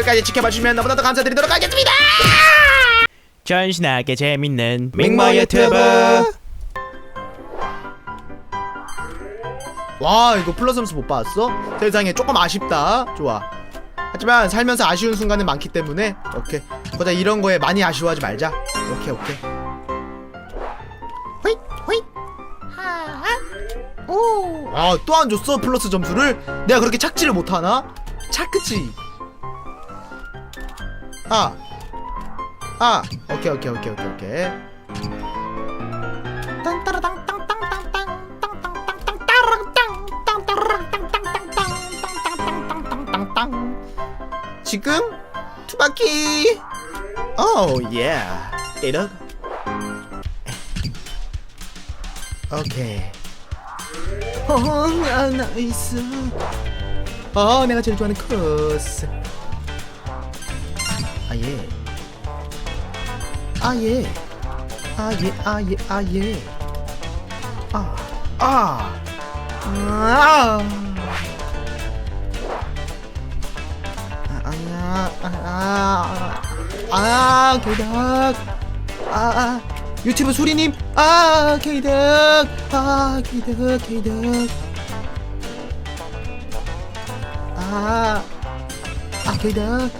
끝까지 지켜봐 주시면 너무나 도 감사드리도록 하겠습니다. 전신하게 재밌는 밍모 유튜브. 와 이거 플러스 점수 못 받았어? 세상에 조금 아쉽다. 좋아. 하지만 살면서 아쉬운 순간은 많기 때문에 오케이. 보자 이런 거에 많이 아쉬워하지 말자. 오케이 오케이. 호잇 호잇. 오. 아또 안 줬어 플러스 점수를? 내가 그렇게 착지를 못하나? 착그치. 아. 아. 오케이 오케이 오케이 오케이 오케이. 지금 투바퀴 오 예. 이런 오케이 어 아, 나이스 어 내가 제일 좋아하는 코스 아예 아예 아예 아예 아예 아 아. 아. 아, 아, 아, 아, 개닭. 아, 아, 유튜브 소리님. 아, 개닭. 아, 개닭, 개닭. 아, 아, 개닭.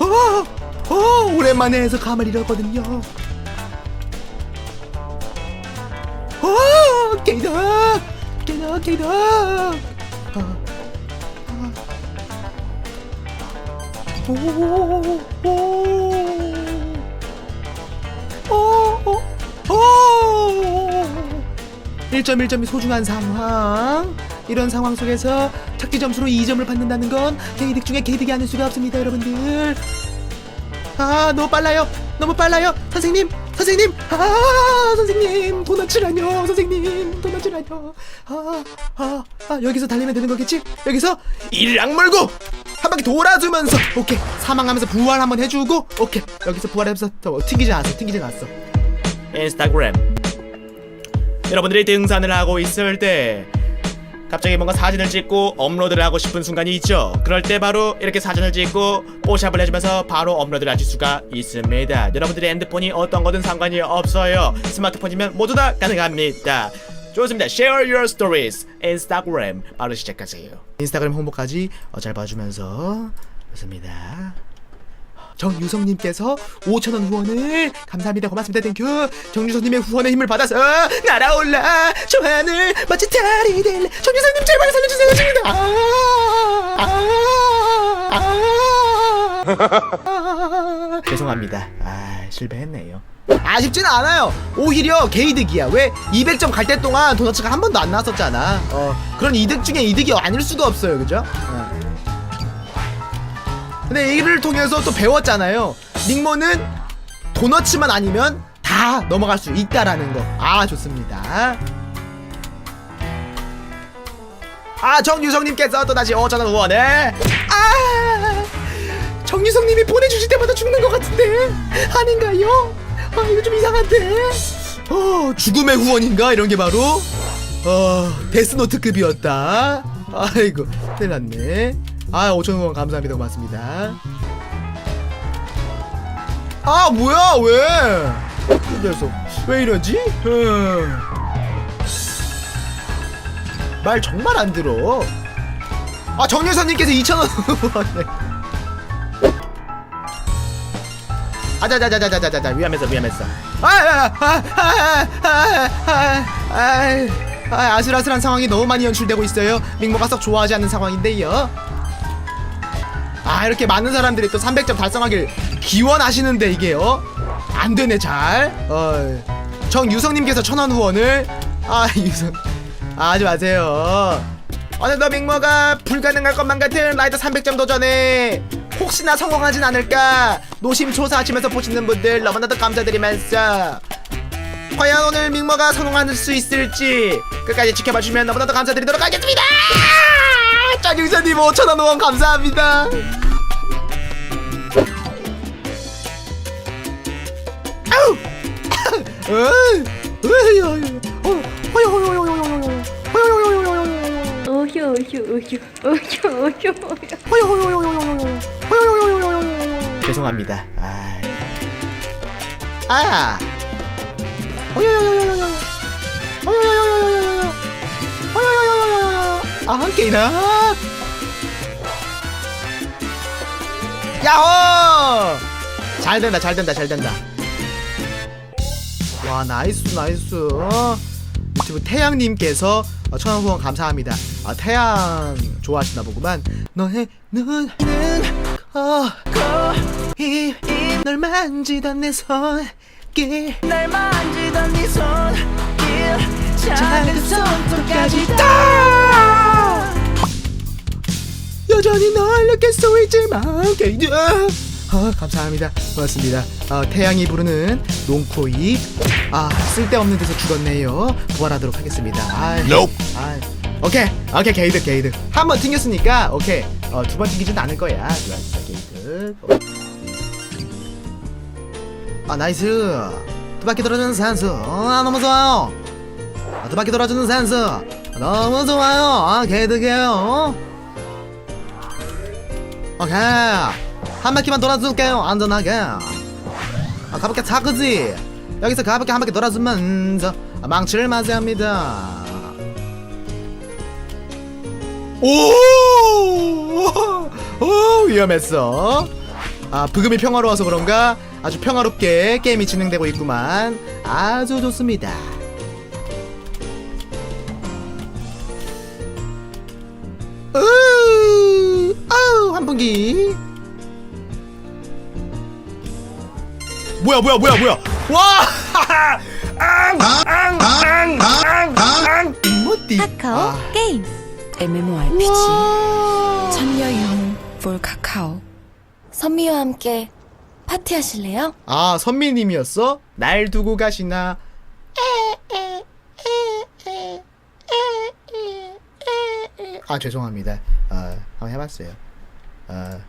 어, 어, 오랜만에 해서 가만히 잃었거든요 오, 게이덕! 게이덕, 게이덕! 아, 아. 오, 오, 오, 오, 오. 1.1점이 소중한 상황. 이런 상황 속에서 찾기 점수로 2점을 받는다는 건 게이득 중에 게이득이 아닐 수가 없습니다, 여러분들. 아 너무 빨라요. 너무 빨라요. 선생님 선생님. 아 선생님. 도넛이라뇨 선생님. 도넛이라뇨. 아아 아, 아, 여기서 달리면 되는 거겠지? 여기서 이랑 물고 한 바퀴 돌아주면서 오케이. 사망하면서 부활 한번 해주고 오케이. 여기서 부활하면서 저, 튕기지 않았어 튕기지 않았어. 인스타그램. 여러분들이 등산을 하고 있을 때 갑자기 뭔가 사진을 찍고 업로드를 하고 싶은 순간이 있죠. 그럴 때 바로 이렇게 사진을 찍고 뽀샵을 해주면서 바로 업로드를 하실 수가 있습니다. 여러분들의 핸드폰이 어떤 거든 상관이 없어요. 스마트폰이면 모두 다 가능합니다. 좋습니다. Share your stories. 인스타그램 바로 시작하세요. 인스타그램 홍보까지 어, 잘 봐주면서. 좋습니다. 정유성님께서 5천원 후원을 감사합니다. 고맙습니다. 땡큐. 정유성님의 후원의 힘을 받아서 날아올라 저 하늘 멋진 달이 될래 정유성님 제발 살려주세요. 죽는다. 아, 아, 아, 죄송합니다. 아 실패했네요. 아쉽지는 않아요. 오히려 게이득이야. 왜 200점 갈 때 동안 도너츠가 한 번도 안 나왔었잖아. 어 그런 이득 중에 이득이 아닐 수가 없어요. 그죠? 어. 근데 이를 통해서 또 배웠잖아요. 닉모는 도너츠만 아니면 다 넘어갈 수 있다라는 거. 아 좋습니다. 아 정유성님께서 또 다시 5천원 후원을. 아 정유성님이 보내주실 때마다 죽는 것 같은데 아닌가요? 아 이거 좀 이상한데. 어 죽음의 후원인가 이런 게 바로 어 데스노트급이었다. 아이고 큰일 났네. 아 5천원 후원 감사합니다 고맙습니다. 아 뭐야 왜? 이 녀석 왜 이러지? 음. 말 정말 안 들어. 아 정유선님께서 2천 원 후원해. 아자자자자자자자 위험했어 위험했어. 아아아아아아아 아슬아슬한 상황이 너무 많이 연출되고 있어요. 밍모가 썩 좋아하지 않는 상황인데요. 아 이렇게 많은 사람들이 또 300점 달성하길 기원하시는데 이게요. 안 되네 잘. 어, 정유성님께서 천원 후원을. 아 유성. 아, 하지 마세요. 오늘도 밍모가 불가능할 것만 같은 라이더 300점 도전에 혹시나 성공하진 않을까? 노심초사하시면서 보시는 분들 너무나도 감사드리면서. 과연 오늘 밍모가 성공할 수 있을지 끝까지 지켜봐 주시면 너무나도 감사드리도록 하겠습니다 짜증사님 5천원 후원 감사합니다 죄송합니다. 아. 아. 어여여여여여여. 어여여여여여여. 아, 게이나. 야호! 잘 된다, 잘 된다, 잘 된다. 와, 나이스, 나이스. 유튜브 태양님께서 어, 천원 후원 감사합니다. 아, 태양 좋아하시나 보구만. 너의 눈은 널 만지던 내 손길 날 만지던 네 손길 작은 손톱까지 다 여전히 널 느낄 수 있지만 게이드 아 감사합니다. 고맙습니다. 아, 태양이 부르는 농코이. 아 쓸데없는 데서 죽었네요. 부활하도록 하겠습니다. 아, 아 오케이 오케이 게이드 게이드 한 번 튕겼으니까 오케이. 어, 두 번 튕기진 않을 거야. 좋았어 게이드 아 나이스. 두 바퀴 돌아주는 산수 아 너무 좋아요. 아, 두 바퀴 돌아주는 산수 너무 좋아요. 아 개득이에요 오케이. 한 바퀴만 돌아줄게요 안전하게. 아 가볍게 차그지. 여기서 가볍게 한 바퀴 돌아주면서. 아, 망치를 맞이합니다. 오! 오 위험했어. 아 부금이 평화로워서 그런가? 아주 평화롭게 게임이 진행되고 있구만. 아주 좋습니다 아우 환풍기. 뭐야 뭐야 뭐야 뭐야? 와! 앙앙앙앙앙. 이모띠. 카카오 게임. MMORPG 와. 천녀용 볼 카카오. 선미와 함께 파티하실래요? 아 선미님이었어? 날 두고 가시나? 아 죄송합니다. 아 한번 해봤어요 아